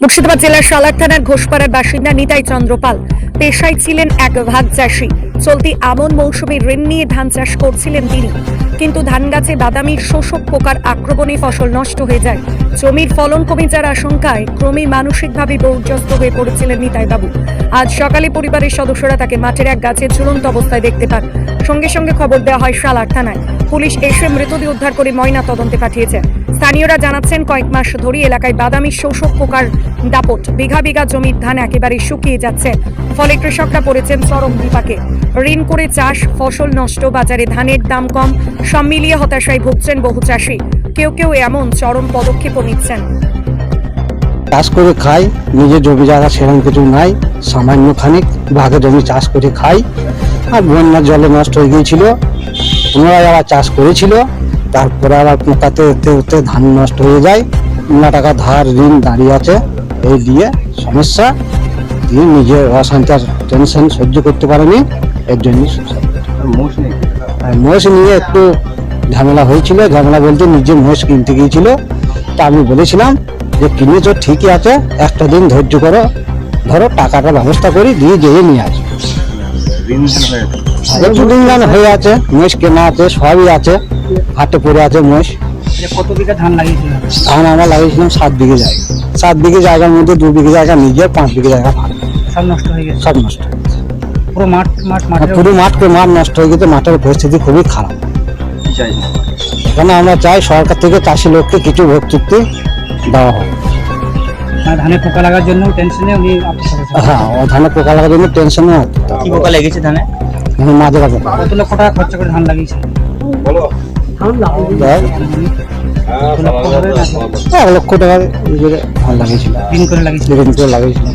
মুর্শিদাবাদ জেলার সালার থানার ঘোষপাড়ার বাসিন্দা নিতাই চন্দ্রপাল। পেশায় ছিলেন এক ভাগ চাষি চলতি আমন মৌসুমে ঋণ নিয়ে ধান চাষ করছিলেন তিনি। কিন্তু ধান গাছে বাদামির শোষক পোকার আক্রমণে ফসল নষ্ট হয়ে যায়। জমির ফলন কমে যাওয়ার আশঙ্কায় ক্রমে মানসিকভাবে বৌর্যস্ত হয়ে পড়েছিলেন নিতাই বাবু আজ সকালে পরিবারের সদস্যরা তাকে মাঠের এক গাছে ঝুলন্ত অবস্থায় দেখতে পান। সঙ্গে সঙ্গে খবর দেওয়া হয় সালার থানায়। পুলিশ এসে মৃতদেহ উদ্ধার করে ময়না তদন্তে পাঠিয়েছে। স্থানীয়রা জানাচ্ছেন, কয়েক মাস ধরে এলাকায় বাদামি শোষক পোকার দাপট। বিঘা বিঘা জমির ধান একেবারে শুকিয়ে যাচ্ছে। ফলে কৃষকরা পড়েছেন চরম বিপাকে। ঋণ করে চাষ, ফসল নষ্ট, বাজারে ধানের দাম কম, সব মিলিয়ে হতাশায় ভুগছেন বহু চাষি। কেউ কেউ এমন চরম পদক্ষেপও নিচ্ছেন। চাষ করে খাই নিজের জমি জায়গা সেরকম কিছু নাই, সামান্য খানিক ভাগে জমি চাষ করে খাই, আর বন্যার জলে নষ্ট হয়ে গিয়েছিল, পুনরায় আবার চাষ করেছিল। তারপরে আবার পোকাতে উঠতে উঠতে ধান নষ্ট হয়ে যায়। না টাকা ধার ঋণ দাঁড়িয়ে আছে। এই দিয়ে সমস্যা দিয়ে নিজের অশান্তি আর টেনশন সহ্য করতে পারেনি। এর জন্য মোষ নিয়ে একটু ঝামেলা হয়েছিল। ঝামেলা বলতে নিজে মোষ কিনতে গিয়েছিল। তা আমি বলেছিলাম যে কিনেছো ঠিকই আছে একটা দিন ধৈর্য করো। ধরো টাকাটা ব্যবস্থা করি দিয়ে যেয়ে নিয়ে আসো। একটু দিন হয়ে আছে মোষ কেনা আছে সবই আছে হাটে পড়ে আছে মোষ যে কত বিঘা ধান লাগিয়েছিল ধান আমরা লাগিয়েছিলাম সাত বিঘে জায়গা। সাত বিঘে জায়গার মধ্যে দু বিঘে জায়গা নিজের পাঁচ বিঘে জায়গা ভাগ। সব নষ্ট হয়ে গেছে? সব নষ্ট পুরো মাঠ মাঠ মাঠের পুরো মাঠকে মাঠ নষ্ট হয়ে গেছে মাঠের পরিস্থিতি খুবই খারাপ। এখানে আমরা চাই সরকার থেকে চাষি লোককে কিছু ভর্তুকি দেওয়া মানে ধানে পোকা লাগার জন্য টেনশনে উনি হ্যাঁ ও ধানের পোকা লাগার জন্য টেনশনে কি পোকা লেগেছে ধানে? মাঝে মাঝে। কত লক্ষ টাকা খরচা করে ধান লাগিয়েছে? লক্ষ করে না এক লক্ষ টাকা করে ধান লাগিয়েছিল। করে লাগিয়েছে ঋণ করে লাগিয়েছিল।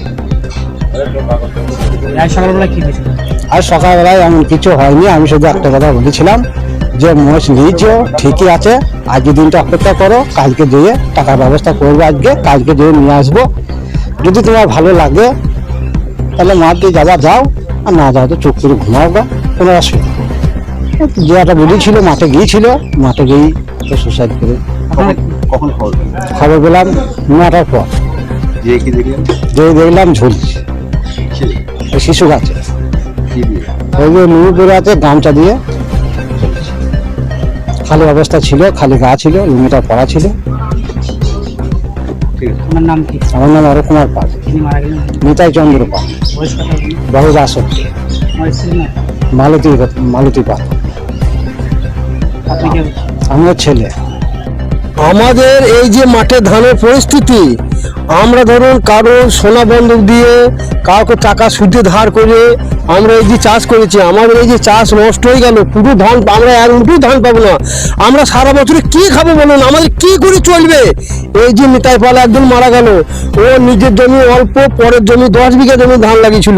আজ সকালবেলা কি হয়েছিল? আর সকালবেলায় এমন কিছু হয়নি আমি শুধু একটা কথা বলেছিলাম। যে মোষ নিয়েছো ঠিকই আছে আজকে দিনটা অপেক্ষা করো কালকে যেয়ে টাকার ব্যবস্থা করব আজকে কালকে যেয়ে নিয়ে আসব। যদি তোমার ভালো লাগে তাহলে মাঠ দিয়ে যাবা যাও আর না যাও তো চুপ করে ঘুমাও গা কোনো অসুবিধা। যে একটা বলেছিল মাঠে গিয়েছিল মাঠে গিয়েই তো সুসাইড করে কখন খবর খবর পেলাম নটার পর। কি যে দেখলাম ঝুলছে শিশু গাছে ওই যে নুড়ি পরে আছে গামছা দিয়ে খালি অবস্থা ছিল খালি গা ছিল লুঙ্গিটা পড়া ছিল। আপনার নাম কি? আমার নাম অরূপ কুমার পাল নিতাই চন্দ্র পাল। বহু আমার মালতী মালতী পাল। আমার ছেলে। আমাদের এই যে মাঠে ধানের পরিস্থিতি আমরা ধরুন কারও সোনা বন্ধক দিয়ে কাউকে টাকা সুদে ধার করে আমরা এই যে চাষ করেছি, আমাদের এই যে চাষ নষ্ট হয়ে গেল, পুরো ধান আমরা এক মুঠো ধান পাবো না। আমরা সারা বছরে কি খাব বলুন? আমাদের কি করে চলবে? এই যে নিতাই পাল একজন মারা গেল। ও নিজের জমি অল্প, পরের জমি দশ বিঘা জমি ধান লাগিয়েছিল।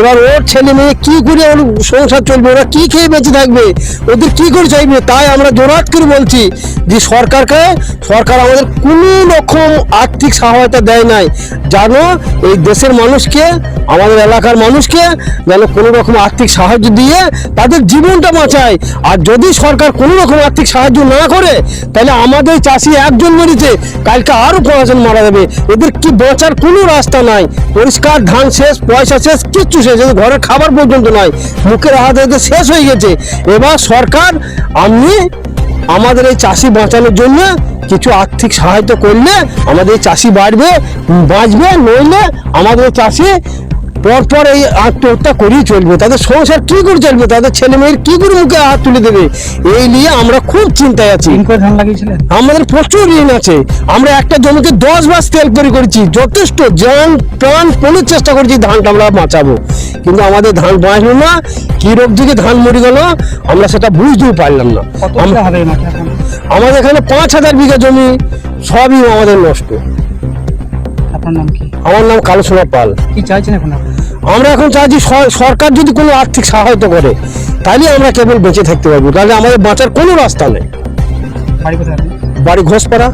এবার ওর ছেলে মেয়ে কি করে ওর সংসার চলবে? ওরা কি খেয়ে বেঁচে থাকবে? ওদের কি করে চাইবে? তাই আমরা জোরাত করে বলছি যে সরকারকে, সরকার আমাদের কোনো রকম আর্থিক সহায়তা দেয় নাই। জানো, এই দেশের মানুষকে, আমাদের এলাকার মানুষকে যেন কোনো রকম আর্থিক সাহায্য দিয়ে তাদের জীবনটা বাঁচায়। আর যদি সরকার কোনো রকম আর্থিক সাহায্য না করে, তাহলে আমাদের চাষি একজন মরেছে কালকে আরও পাঁচজন মারা যাবে। এদের কি বাঁচার কোনো রাস্তা নাই। পরিষ্কার, ধান শেষ, পয়সা শেষ, কিচ্ছু শেষ। এদের ঘরের খাবার পর্যন্ত নয় মুখের হাতে এদের শেষ হয়ে গেছে। এবার সরকার আপনি আমাদের এই চাষি বাঁচানোর জন্য কিছু আর্থিক সাহায্য করলে আমাদের চাষি বাড়বে, বাঁচবে, নইলে আমাদের চাষি পরপর এই আত্মহত্যা করেই চলবে। তাদের সংসার কি করে চলবে? তাদের ছেলে মেয়ের কি করে মুখে হাত তুলে দেবে? এই নিয়ে আমরা খুব চিন্তায় আছি। আমাদের প্রচুর ঋণ আছে। আমরা একটা জমিতে দশ বার তেল তৈরি করেছি। যথেষ্ট জান প্রাণ কোনো চেষ্টা করেছি ধানটা আমরা বাঁচাবো। কিন্তু আমাদের ধান বাঁচলো না। কি রোগ দিকে ধান মরে গেল আমরা সেটা বুঝতেও পারলাম না। আমাদের এখানে পাঁচ হাজার বিঘা জমি সবই আমাদের নষ্ট। আপনার নাম কি? আমার নাম কালো সোনা পাল। কি চাইছেন এখন আমরা এখন চাইছি সরকার যদি কোনো আর্থিক সহায়তা করে তাহলে আমরা কেবল বেঁচে থাকতে পারব। তাহলে আমাদের বাঁচার কোনো রাস্তা নেই। বাড়ি ঘোষ আপনি? বাড়ি ঘোষপাড়া।